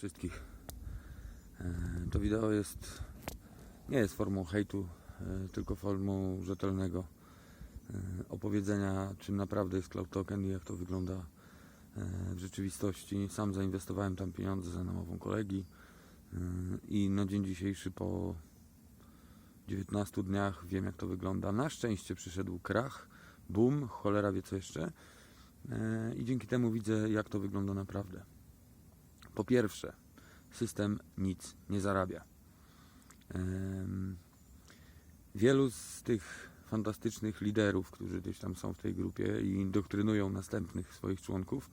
wszystkich. E, To wideo jest nie jest formą hejtu, e, tylko formą rzetelnego e, opowiedzenia, czym naprawdę jest Cloud Token i jak to wygląda w rzeczywistości. Sam zainwestowałem tam pieniądze za namową kolegi i na dzień dzisiejszy po 19 dniach wiem jak to wygląda. Na szczęście przyszedł krach, boom, cholera wie co jeszcze i dzięki temu widzę jak to wygląda naprawdę. Po pierwsze, system nic nie zarabia. Wielu z tych fantastycznych liderów, którzy gdzieś tam są w tej grupie i indoktrynują następnych swoich członków,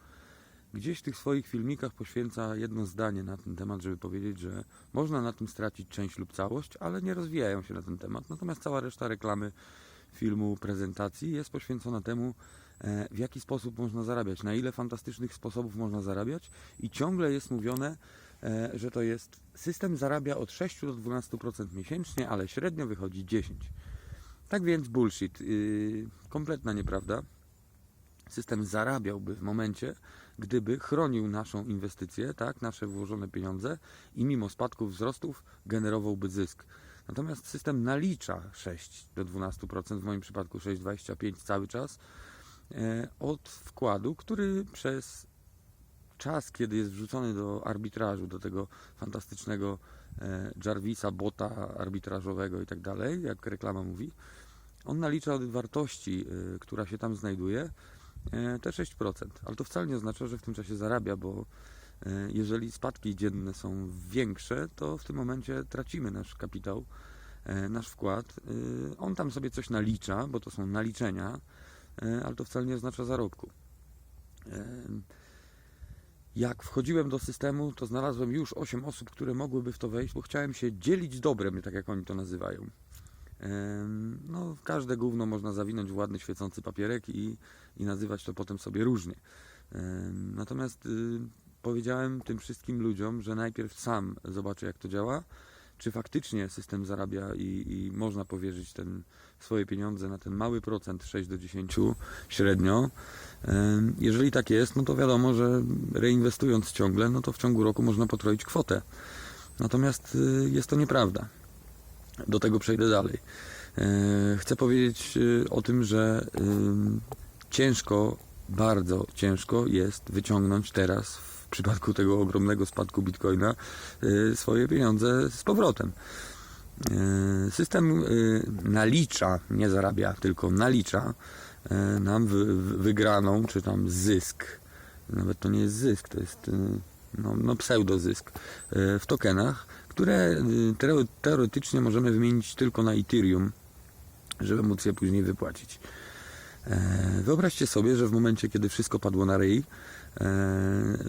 gdzieś w tych swoich filmikach poświęca jedno zdanie na ten temat, żeby powiedzieć, że można na tym stracić część lub całość, ale nie rozwijają się na ten temat. Natomiast cała reszta reklamy, filmu, prezentacji jest poświęcona temu, w jaki sposób można zarabiać, na ile fantastycznych sposobów można zarabiać i ciągle jest mówione, e, że to jest system zarabia od 6 do 12% miesięcznie, ale średnio wychodzi 10. Tak więc bullshit, yy, kompletna nieprawda. System zarabiałby w momencie, gdyby chronił naszą inwestycję, tak, nasze włożone pieniądze i mimo spadków wzrostów generowałby zysk. Natomiast system nalicza 6 do 12%, w moim przypadku 6,25 cały czas, e, od wkładu, który przez czas, kiedy jest wrzucony do arbitrażu, do tego fantastycznego e, Jarvisa, bota arbitrażowego i tak dalej, jak reklama mówi, on nalicza od wartości, e, która się tam znajduje, e, te 6%. Ale to wcale nie oznacza, że w tym czasie zarabia, bo e, jeżeli spadki dzienne są większe, to w tym momencie tracimy nasz kapitał, e, nasz wkład. E, On tam sobie coś nalicza, bo to są naliczenia, e, ale to wcale nie oznacza zarobku. E, jak wchodziłem do systemu, to znalazłem już 8 osób, które mogłyby w to wejść, bo chciałem się dzielić dobrem, tak jak oni to nazywają. Em, No, każde gówno można zawinąć w ładny, świecący papierek i, i nazywać to potem sobie różnie. Natomiast y, powiedziałem tym wszystkim ludziom, że najpierw sam zobaczę, jak to działa, czy faktycznie system zarabia i, i można powierzyć ten, swoje pieniądze na ten mały procent 6 do 10 średnio. Jeżeli tak jest, no to wiadomo, że reinwestując ciągle, no to w ciągu roku można potroić kwotę. Natomiast y, jest to nieprawda. Do tego przejdę dalej. E, Chcę powiedzieć y, o tym, że ciężko, bardzo ciężko jest wyciągnąć teraz, w przypadku tego ogromnego spadku bitcoina, y, swoje pieniądze z powrotem. E, System y, nalicza, nie zarabia, tylko nalicza nam wy- wy- wygraną, czy tam zysk. Nawet to nie jest zysk, to jest y, no, no pseudozysk w tokenach, które y, teo- teoretycznie możemy wymienić tylko na Ethereum, żeby móc je później wypłacić. E, Wyobraźcie sobie, że w momencie, kiedy wszystko padło na ryj, e,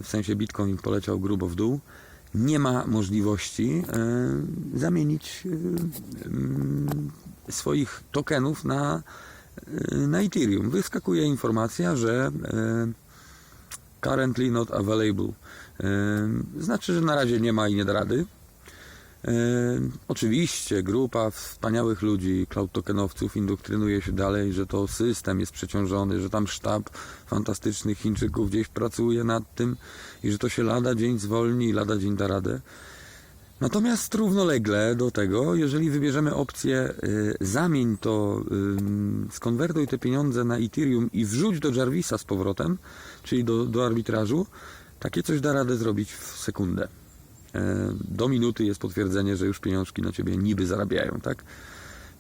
w sensie Bitcoin poleciał grubo w dół, nie ma możliwości e, zamienić mm, swoich tokenów na, na Ethereum. Wyskakuje informacja, że currently not available. Znaczy, że na razie nie ma i nie da rady. E, Oczywiście grupa wspaniałych ludzi, cloud tokenowców indoktrynuje się dalej, że to system jest przeciążony, że tam sztab fantastycznych Chińczyków gdzieś pracuje nad tym i że to się lada dzień zwolni i lada dzień da radę. Natomiast równolegle do tego, jeżeli wybierzemy opcję y, zamień to, y, skonwertuj te pieniądze na Ethereum i wrzuć do Jarvisa z powrotem, czyli do, do arbitrażu, takie coś da radę zrobić w sekundę. E, Do minuty jest potwierdzenie, że już pieniążki na ciebie niby zarabiają, tak?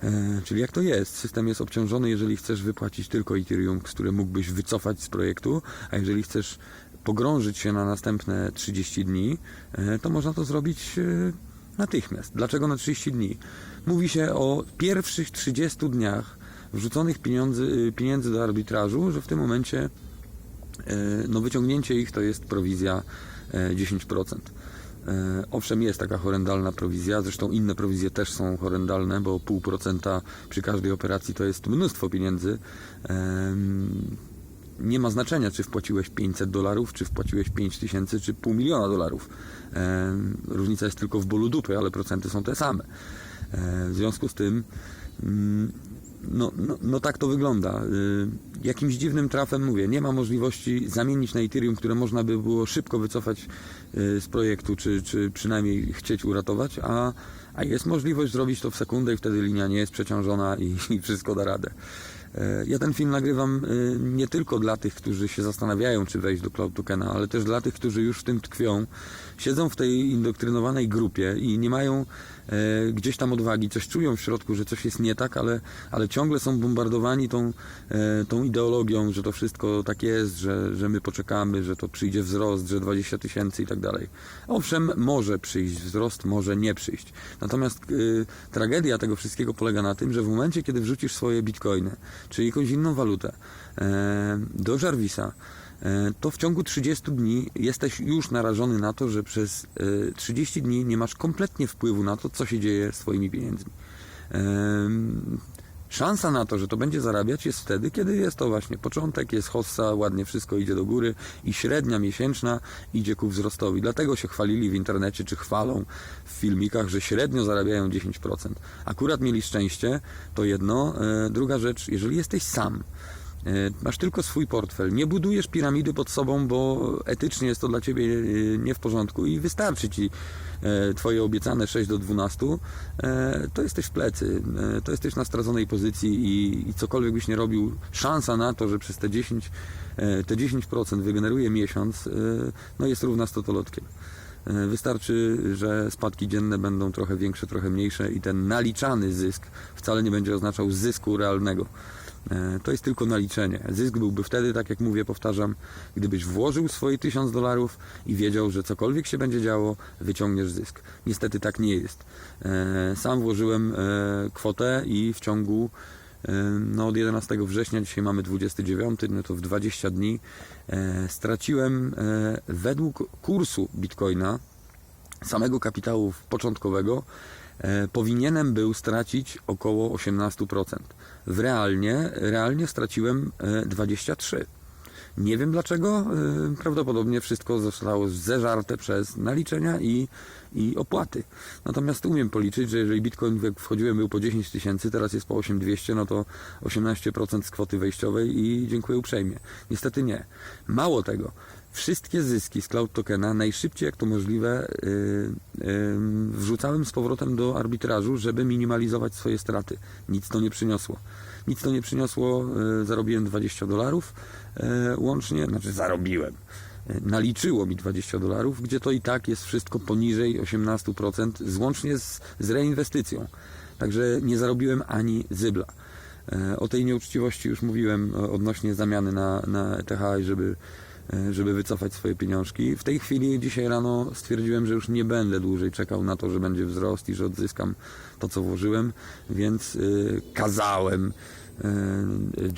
E, Czyli jak to jest? System jest obciążony, jeżeli chcesz wypłacić tylko Ethereum, które mógłbyś wycofać z projektu, a jeżeli chcesz pogrążyć się na następne 30 dni, e, to można to zrobić natychmiast. Dlaczego na 30 dni? Mówi się o pierwszych 30 dniach wrzuconych pieniędzy, pieniędzy do arbitrażu, że w tym momencie no wyciągnięcie ich to jest prowizja e, 10%. E, Owszem, jest taka horrendalna prowizja, zresztą inne prowizje też są horrendalne, bo pół procenta przy każdej operacji to jest mnóstwo pieniędzy. Nie ma znaczenia, czy wpłaciłeś 500 dolarów, czy wpłaciłeś 5 tysięcy, czy pół miliona dolarów. Różnica jest tylko w bólu dupy, ale procenty są te same. E, W związku z tym mm, no, no, no tak to wygląda. Y, Jakimś dziwnym trafem mówię, nie ma możliwości zamienić na Ethereum, które można by było szybko wycofać y, z projektu, czy, czy przynajmniej chcieć uratować, a, a jest możliwość zrobić to w sekundę i wtedy linia nie jest przeciążona i, i wszystko da radę. E, Ja ten film nagrywam y, nie tylko dla tych, którzy się zastanawiają, czy wejść do Cloud Tokena, ale też dla tych, którzy już w tym tkwią, siedzą w tej indoktrynowanej grupie i nie mają gdzieś tam odwagi, coś czują w środku, że coś jest nie tak, ale, ale ciągle są bombardowani tą, e, tą ideologią, że to wszystko tak jest, że, że my poczekamy, że to przyjdzie wzrost, że 20 tysięcy i tak dalej. Owszem, może przyjść wzrost, może nie przyjść. Natomiast y, tragedia tego wszystkiego polega na tym, że w momencie, kiedy wrzucisz swoje bitcoiny, czy jakąś inną walutę e, do Jarvisa, e, to w ciągu 30 dni jesteś już narażony na to, że przez e, 30 dni nie masz kompletnie wpływu na to, co się dzieje z Twoimi pieniędzmi. Em, Szansa na to, że to będzie zarabiać jest wtedy, kiedy jest to właśnie początek, jest hossa, ładnie wszystko idzie do góry i średnia miesięczna idzie ku wzrostowi. Dlatego się chwalili w internecie, czy chwalą w filmikach, że średnio zarabiają 10%. Akurat mieli szczęście, to jedno. E, Druga rzecz, jeżeli jesteś sam, E, Masz tylko swój portfel. Nie budujesz piramidy pod sobą, bo etycznie jest to dla ciebie e, nie w porządku i wystarczy ci e, twoje obiecane 6 do 12. e, To jesteś w plecy, e, to jesteś na straconej pozycji i, cokolwiek byś nie robił, szansa na to, że przez te 10, e, te 10% wygeneruje miesiąc, e, no jest równa stotolotkiem. E, Wystarczy, że spadki dzienne będą trochę większe, trochę mniejsze i ten naliczany zysk wcale nie będzie oznaczał zysku realnego. E, To jest tylko naliczenie. Zysk byłby wtedy, tak jak mówię, powtarzam, gdybyś włożył swoje 1000 dolarów i wiedział, że cokolwiek się będzie działo, wyciągniesz zysk. Niestety tak nie jest. E, Sam włożyłem e, kwotę i w ciągu no od 11 września, dzisiaj mamy 29, no to w 20 dni straciłem według kursu Bitcoina samego kapitału początkowego powinienem był stracić około 18%. W realnie, realnie straciłem e, 23%. Nie wiem dlaczego, e, prawdopodobnie wszystko zostało zeżarte przez naliczenia i, i opłaty. Natomiast umiem policzyć, że jeżeli Bitcoin wchodziłem był po 10 tysięcy, teraz jest po 8200, no to 18% z kwoty wejściowej i dziękuję uprzejmie. Niestety nie. Mało tego, wszystkie zyski z Cloud Tokena najszybciej jak to możliwe yy, yy, wrzucałem z powrotem do arbitrażu, żeby minimalizować swoje straty. Nic to nie przyniosło. Nic to nie przyniosło, yy, zarobiłem 20 dolarów łącznie, znaczy zarobiłem. Naliczyło mi 20 dolarów, gdzie to i tak jest wszystko poniżej 18%, złącznie z, z reinwestycją. Także nie zarobiłem ani zybla. O tej nieuczciwości już mówiłem odnośnie zamiany na, na ETH, żeby, żeby wycofać swoje pieniążki. W tej chwili, dzisiaj rano stwierdziłem, że już nie będę dłużej czekał na to, że będzie wzrost i że odzyskam to, co włożyłem, więc e, kazałem e,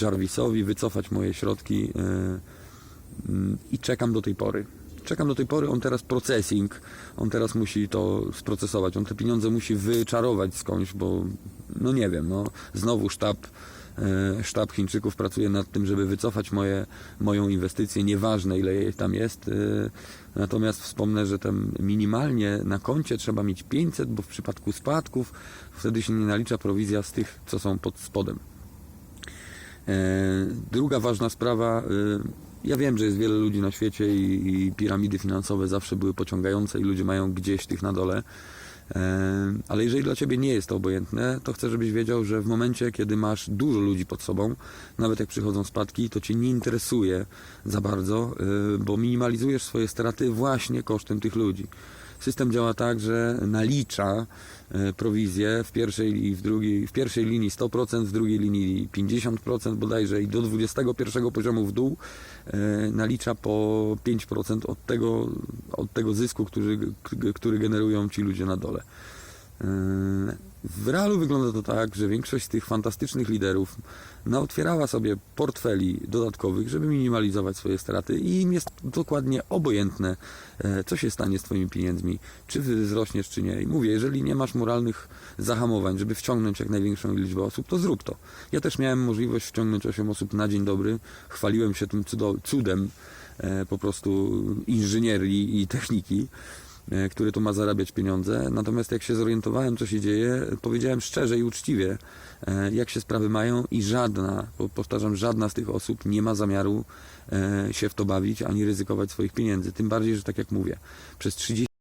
Jarvisowi wycofać moje środki e, mm, i czekam do tej pory. Czekam do tej pory, on teraz processing, on teraz musi to sprocesować, on te pieniądze musi wyczarować skądś, bo no nie wiem, no znowu sztab, e, sztab Chińczyków pracuje nad tym, żeby wycofać moje, moją inwestycję, nieważne ile jej tam jest, e, natomiast wspomnę, że tam minimalnie na koncie trzeba mieć 500, bo w przypadku spadków wtedy się nie nalicza prowizja z tych, co są pod spodem. E, Druga ważna sprawa. Ja wiem, że jest wiele ludzi na świecie i, i piramidy finansowe zawsze były pociągające i ludzie mają gdzieś tych na dole. Ale jeżeli dla Ciebie nie jest to obojętne, to chcę, żebyś wiedział, że w momencie, kiedy masz dużo ludzi pod sobą, nawet jak przychodzą spadki, to Cię nie interesuje za bardzo, e, bo minimalizujesz swoje straty właśnie kosztem tych ludzi. System działa tak, że nalicza e, prowizję w pierwszej i w drugiej, w pierwszej linii 100%, w drugiej linii 50% bodajże i do 21 poziomu w dół e, nalicza po 5% od tego, od tego zysku, który, który generują ci ludzie na dole. E, W realu wygląda to tak, że większość z tych fantastycznych liderów naotwierała sobie portfeli dodatkowych, żeby minimalizować swoje straty i im jest dokładnie obojętne, e, co się stanie z Twoimi pieniędzmi, czy wzrośniesz, czy nie. I mówię, jeżeli nie masz moralnych zahamowań, żeby wciągnąć jak największą liczbę osób, to zrób to. Ja też miałem możliwość wciągnąć 8 osób na dzień dobry, chwaliłem się tym cudem e, po prostu inżynierii i techniki. E, który tu ma zarabiać pieniądze. Natomiast jak się zorientowałem, co się dzieje, powiedziałem szczerze i uczciwie, e, jak się sprawy mają i żadna, powtarzam, żadna z tych osób nie ma zamiaru e, się w to bawić ani ryzykować swoich pieniędzy. Tym bardziej, że tak jak mówię, przez 30